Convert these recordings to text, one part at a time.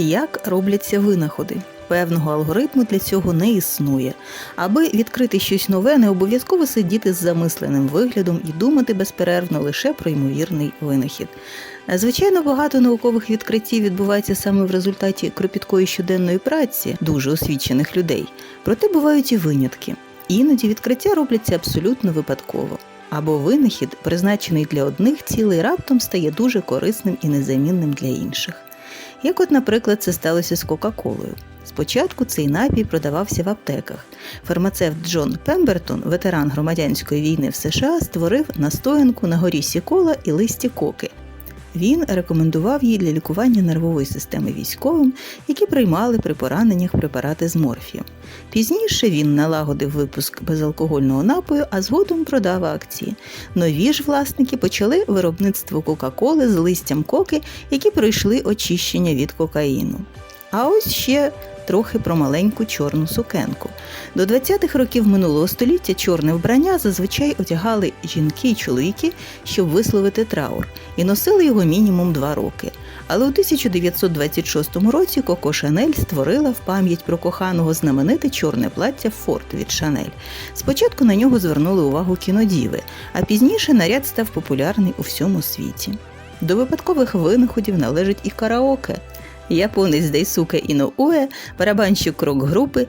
Як робляться винаходи? Певного алгоритму для цього не існує. Аби відкрити щось нове, не обов'язково сидіти з замисленим виглядом і думати безперервно лише про ймовірний винахід. Звичайно, багато наукових відкриттів відбувається саме в результаті кропіткої щоденної праці дуже освічених людей. Проте бувають і винятки. Іноді відкриття робляться абсолютно випадково. Або винахід, призначений для одних цілей, раптом стає дуже корисним і незамінним для інших. Як, от, наприклад, це сталося з Кока-Колою. Спочатку цей напій продавався в аптеках. Фармацевт Джон Пембертон, ветеран громадянської війни в США, створив настоянку на горі сікола і листі коки. Він рекомендував її для лікування нервової системи військовим, які приймали при пораненнях препарати з морфієм. Пізніше він налагодив випуск безалкогольного напою, а згодом продав акції. Нові ж власники почали виробництво Кока-Коли з листям коки, які пройшли очищення від кокаїну. А ось ще трохи про маленьку чорну сукенку. До 20-х років минулого століття чорне вбрання зазвичай одягали жінки й чоловіки, щоб висловити траур, і носили його мінімум два роки. Але у 1926 році Коко Шанель створила в пам'ять про коханого знамените чорне плаття Форт від Шанель. Спочатку на нього звернули увагу кінодіви, а пізніше наряд став популярний у всьому світі. До випадкових винаходів належить і караоке. Японець Дайсуке Іноуе, барабанщик рок-групи,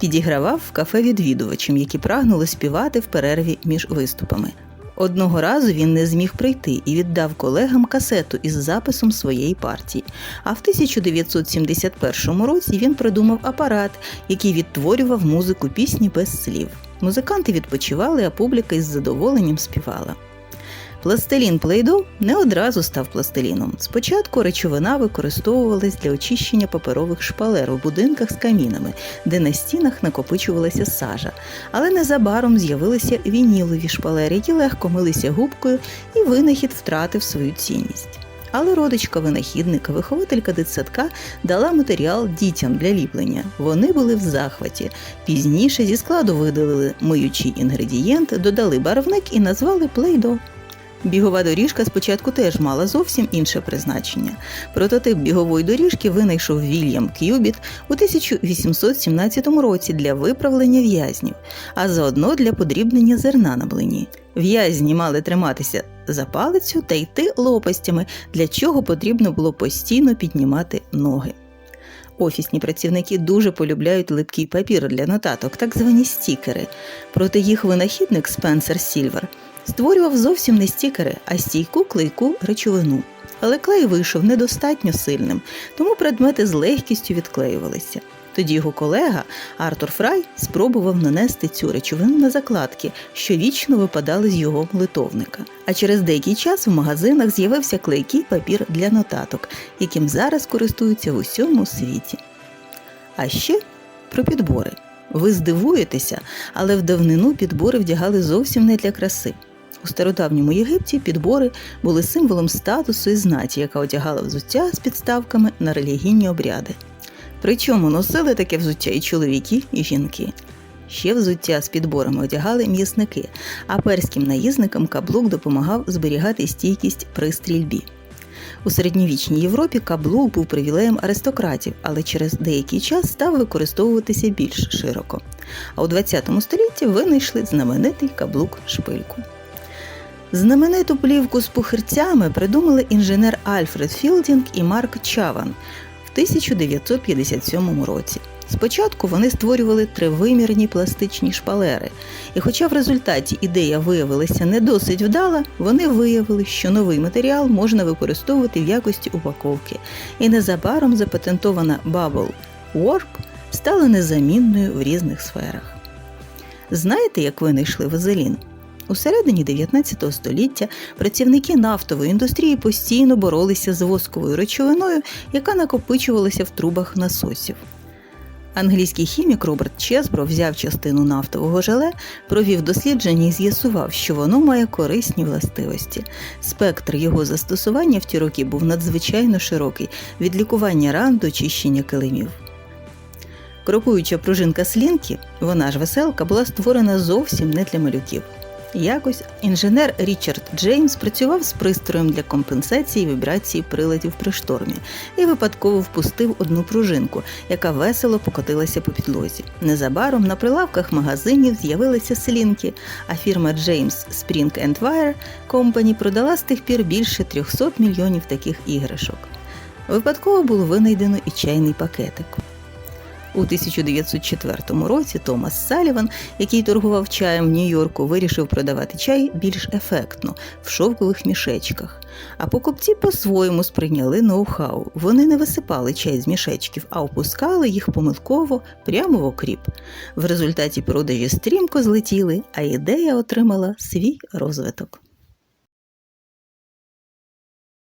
підігравав в кафе відвідувачам, які прагнули співати в перерві між виступами. Одного разу він не зміг прийти і віддав колегам касету із записом своєї партії. А в 1971 році він придумав апарат, який відтворював музику пісні без слів. Музиканти відпочивали, а публіка із задоволенням співала. Пластилін Плейдо не одразу став пластиліном. Спочатку речовина використовувалась для очищення паперових шпалер у будинках з камінами, де на стінах накопичувалася сажа. Але незабаром з'явилися вінілові шпалери, які легко милися губкою, і винахід втратив свою цінність. Але родичка винахідника, вихователька дитсадка, дала матеріал дітям для ліплення. Вони були в захваті. Пізніше зі складу видалили миючий інгредієнт, додали барвник і назвали плейдо. Бігова доріжка спочатку теж мала зовсім інше призначення. Прототип бігової доріжки винайшов Вільям К'юбіт у 1817 році для виправлення в'язнів, а заодно для подрібнення зерна на блині. В'язні мали триматися за палицю та йти лопастями, для чого потрібно було постійно піднімати ноги. Офісні працівники дуже полюбляють липкий папір для нотаток, так звані стікери. Проте їх винахідник Спенсер Сільвер створював зовсім не стікери, а стійку клейку речовину. Але клей вийшов недостатньо сильним, тому предмети з легкістю відклеювалися. Тоді його колега Артур Фрай спробував нанести цю речовину на закладки, що вічно випадали з його литовника. А через деякий час в магазинах з'явився клейкий папір для нотаток, яким зараз користуються в усьому світі. А ще про підбори. Ви здивуєтеся, але в давнину підбори вдягали зовсім не для краси. У стародавньому Єгипті підбори були символом статусу і знаті, яка одягала взуття з підставками на релігійні обряди. Причому носили таке взуття і чоловіки, і жінки. Ще взуття з підборами одягали м'ясники, а перським наїзникам каблук допомагав зберігати стійкість при стрільбі. У середньовічній Європі каблук був привілеєм аристократів, але через деякий час став використовуватися більш широко. А у ХХ столітті винайшли знаменитий каблук шпильку. Знамениту плівку з пухирцями придумали інженер Альфред Філдінг і Марк Чаван в 1957 році. Спочатку вони створювали тривимірні пластичні шпалери, і хоча в результаті ідея виявилася не досить вдала, вони виявили, що новий матеріал можна використовувати в якості упаковки, і незабаром запатентована Bubble Work стала незамінною в різних сферах. Знаєте, як винайшли вазелін? У середині 19 століття працівники нафтової індустрії постійно боролися з восковою речовиною, яка накопичувалася в трубах насосів. Англійський хімік Роберт Чесбро взяв частину нафтового желе, провів дослідження і з'ясував, що воно має корисні властивості. Спектр його застосування в ті роки був надзвичайно широкий від лікування ран до чищення килимів. Крокуюча пружинка слінки, вона ж веселка, була створена зовсім не для малюків. Якось інженер Річард Джеймс працював з пристроєм для компенсації вібрації приладів при штормі і випадково впустив одну пружинку, яка весело покотилася по підлозі. Незабаром на прилавках магазинів з'явилися слінки, а фірма James Spring Wire Company продала з тих пір більше 300 мільйонів таких іграшок. Випадково було винайдено і чайний пакетик. У 1904 році Томас Саліван, який торгував чаєм в Нью-Йорку, вирішив продавати чай більш ефектно в шовкових мішечках. А покупці по-своєму сприйняли ноу-хау. Вони не висипали чай з мішечків, а опускали їх помилково прямо в окріп. В результаті продажі стрімко злетіли, а ідея отримала свій розвиток.